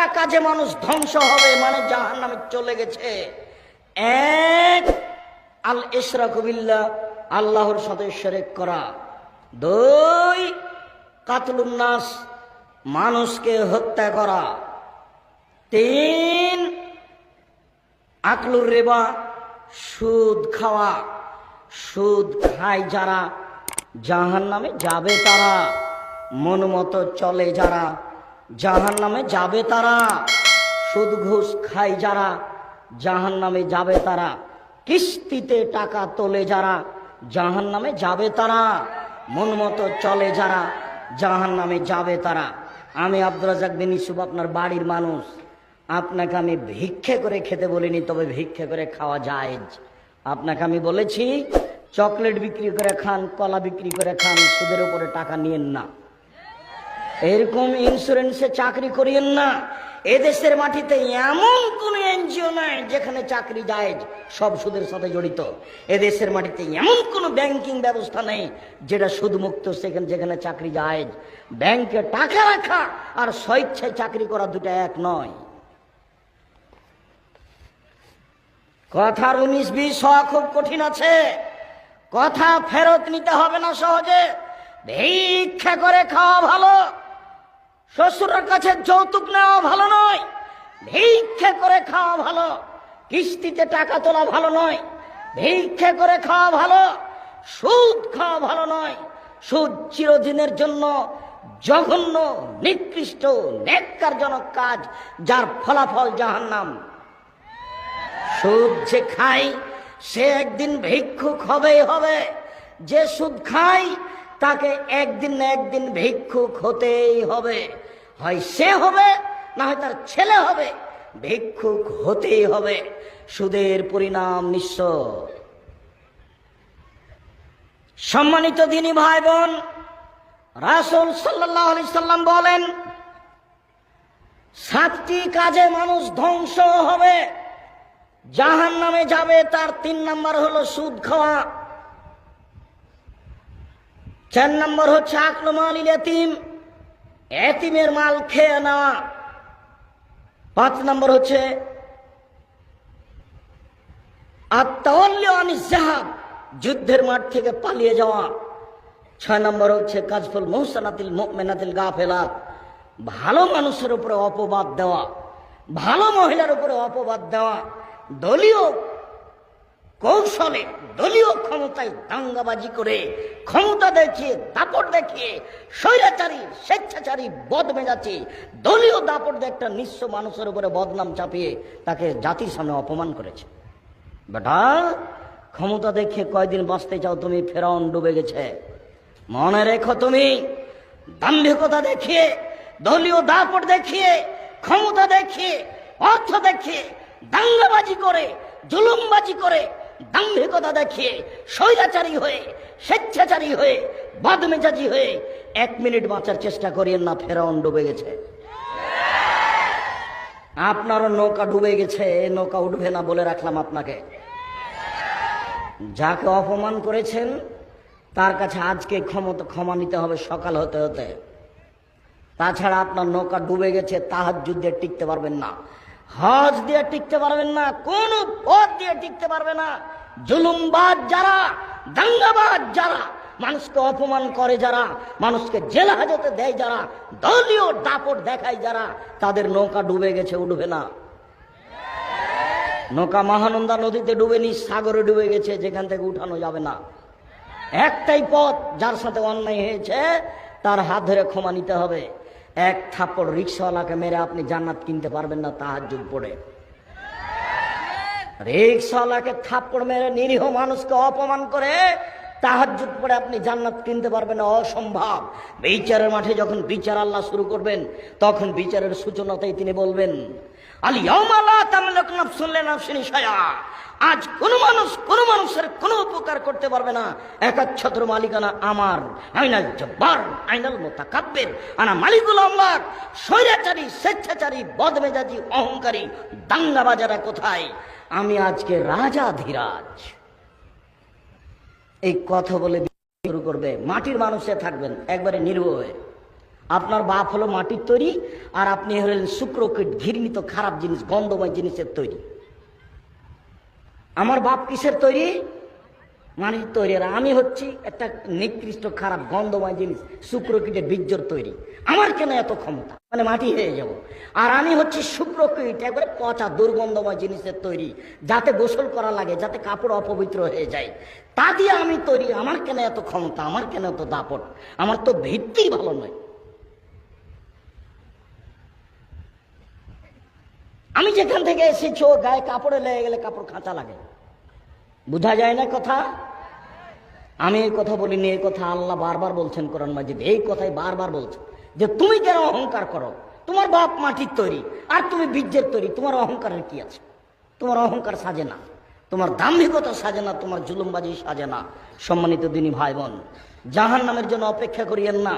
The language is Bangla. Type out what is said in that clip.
সাতটা কাজে মানুষ ধ্বংস হবে মানে জাহান নামে চলে গেছে। এক, আল ইশরাকুবিল্লা আল্লাহর সাথে শরেক করা। দুই কাতলুন্নাস মানুষকে হত্যা করা। তিন, আকলুর রেবা, সুদ খাওয়া। সুদ খায় যারা জাহান নামে যাবে তারা। মন মতো চলে যারা। জাহান নামে যাবে তারা। সুদ ঘুষ খায় যারা জাহান নামে যাবে তারা। কিস্তিতে টাকা তোলে যারা জাহান নামে যাবে তারা। মন মতো চলে যারা জাহান নামে যাবে তারা। আমি আব্দুল রাজাক বিন ইসুফ আপনার বাড়ির মানুষ। আপনাকে আমি ভিক্ষে করে খেতে বলিনি, তবে ভিক্ষে করে খাওয়া যায় আপনাকে আমি বলেছি, চকলেট বিক্রি করে খান, কলা বিক্রি করে খান, সুদের উপরে টাকা নিয়েন না। এরকম ইন্স্যুরেন্সে চাকরি করিয়েন না। এদেশের মাটিতে এমন কোন এনজিও নাই যেখানে চাকরি যায় সব সুদের সাথে জড়িত। এদেশের মাটিতে এমন কোন ব্যাংকিং ব্যবস্থা নেই যেটা সুদমুক্ত সেখানে যেখানে চাকরি যায় ব্যাংকে টাকা রাখা আর স্বেচ্ছায় চাকরি করা দুটা এক নয়। কথার উনিশ বিশ হওয়া খুব কঠিন আছে। কথা ফেরত নিতে হবে না সহজে। ভিক্ষা করে খাওয়া ভালো। শ্বশুরের কাছে যৌতুক নেওয়া ভালো নয়, ভিক্ষে করে খাওয়া ভালো, কিস্তিতে টাকা তোলা ভালো নয়, ভিক্ষে করে খাওয়া ভালো, সুদ খাওয়া ভালো নয়। সুদ চিরদিনের জন্য জঘন্য, নিকৃষ্ট নেককারজনক কাজ যার ফলাফল জাহান্নাম। সুদ যে খাই সে একদিন ভিক্ষুক হবেই হবে। যে সুদ খাই তাকে একদিন না একদিন ভিক্ষুক হতেই হবে। হয় সে হবে, না হয় তার ছেলে হবে। ভিক্ষুক হতেই হবে। সুদের পরিণাম নিঃস্ব। সম্মানিত দিনী ভাই বোন রাসুল সাল্লাহ আলি সাল্লাম বলেন, সাতটি কাজে মানুষ ধ্বংস হবে। জাহান নামে যাবে, তার তিন নাম্বার হলো সুদ খাওয়া। চার নম্বর হচ্ছে আক্রমণ এতিম এতিমের মাল খেয়ে নেওয়া। পাঁচ নম্বর হচ্ছে যুদ্ধের মাঠ থেকে পালিয়ে যাওয়া। ছয় নম্বর হচ্ছে, কাজফুল মহসানাতিল মেনাতিল গা ফেলা ভালো মানুষের উপরে অপবাদ দেওয়া, ভালো মহিলার উপরে অপবাদ দেওয়া, দলীয় কৌশলে দলীয় ক্ষমতায় দাঙ্গাবাজি করে ক্ষমতা দেখিয়ে, দাপট দেখিয়ে, স্বৈরাচারী, স্বেচ্ছাচারী বদমেজাচি দলীয় দাপট দিয়ে একটা নিঃস্ব মানুষের উপরে বদনাম চাপিয়ে তাকে জাতির সামনে অপমান করেছে। বেটা, ক্ষমতা দেখিয়ে কয়দিন বাঁচতে চাও তুমি? ফেরাউন ডুবে গেছে। মনে রেখো তুমি, দাম্ভিকতা দেখিয়ে, দলীয় দাপট দেখিয়ে, ক্ষমতা দেখিয়ে, অর্থ দেখিয়ে, দাঙ্গাবাজি করে, জুলুমবাজি করে দাম্ভিকতা দেখিয়ে স্বৈরাচারী হয়ে, স্বেচ্ছাচারী হয়ে, বদমেজাজি হয়ে এক মিনিট বাঁচার চেষ্টা করিয়েন না, ফেরাউন ডুবে গেছে। আপনারও নৌকা ডুবে গেছে, নৌকা উঠবে না বলে রাখলাম আপনাকে। যাকে অপমান করেছেন, তার কাছে আজকে ক্ষমতা, ক্ষমা নিতে হবে সকাল হতে হতে। তাছাড়া আপনার নৌকা ডুবে গেছে তাহার যুদ্ধে টিকতে পারবেন না। হজ দিয়ে টিকতে পারবেন না, কোন পথ দিয়ে টিকতে পারবে না। জুলুমবাজ যারা, দাঙ্গাবাজ যারা, মানুষকে অপমান করে যারা, মানুষকে জেল হাজতে দেয় যারা, দলীয় দাপট দেখায় যারা, তাদের নৌকা ডুবে গেছে, উঠবে না। নৌকা মহানন্দা নদীতে ডুবেনি সাগরে ডুবে গেছে, যেখান থেকে উঠানো যাবে না। একটাই পথ যার সাথে অন্যায় হয়েছে, তার হাত ধরে ক্ষমা নিতে হবে। এক থাপ্পড় রিক্সাওয়ালাকে মেরে আপনি জান্নাত কিনতে পারবেন না তাহার যুগ পড়ে। রিক্সাওয়ালাকে থাপ্পড় মেরে নিরীহ মানুষকে অপমান করে যুগ পরে আপনি জান্নাত কিনতে পারবেন অসম্ভব। বিচারের মাঠে যখন বিচার আল্লাহ শুরু করবেন, তখন বিচারের সূচনাতেই তিনি বলবেন আজ কোন মানুষ কোন মানুষের কোনো উপকার করতে পারবে না। একাচ্ছত্র মালিকানা আমার, আইনাল জব্বার, আইনাল মোতাকাব্যের আনা মালিকুল আমলার স্বৈরাচারী, স্বেচ্ছাচারী, বদমেজাজি, অহংকারী দাঙ্গাবাজারা কোথায়? আমি আজকে রাজা ধীরাজ। এই কথা বলে শুরু করবে। মাটির মানুষে থাকবেন, একবারে নির্ভ হয়ে। আপনার বাপ হলো মাটির তৈরি, আর আপনি হলেন শুক্রকীট ঘৃণিত খারাপ জিনিস, গন্ধময় জিনিসের তৈরি। আমার বাপ কিসের তৈরি? মাটির তৈরি আর আমি হচ্ছি একটা নিকৃষ্ট খারাপ গন্ধময় জিনিস শুক্রকীটের বীর্যর তৈরি। আমার কেন এত ক্ষমতা? মানে মাটি হয়ে যাব। আর আমি হচ্ছি শুক্রকীট একবারে পচা, দুর্গন্ধময় জিনিসের তৈরি, যাতে গোসল করা লাগে, যাতে কাপড় অপবিত্র হয়ে যায়। তা দিয়ে আমি তৈরি, আমার কেন এত ক্ষমতা? আমার কেন এত দাপট? আমার তো ভিত্তি ভালো নয়। আমি যেখান থেকে এসেছি ও গায়ে কাপড়ে লেগে গেলে কাপড় খাঁচা লাগে। বোঝা যায় না কথা? আমি এই কথা বলিনি, এই কথা আল্লাহ বারবার বলছেন কোরআন মাজিদ। এই কথাই বারবার বলছেন যে তুমি কেন অহংকার করো, তোমার বাপ মাটির তৈরি, আর তুমি বীর্যের তৈরি, তোমার অহংকারের কি আছে? তোমার অহংকার সাজে না, তোমার দাম্ভিকতা সাজে না, তোমার জুলুমবাজি সাজে না। সম্মানিত দিনী ভাই বোন জাহান নামের জন্য অপেক্ষা করিয়েন না।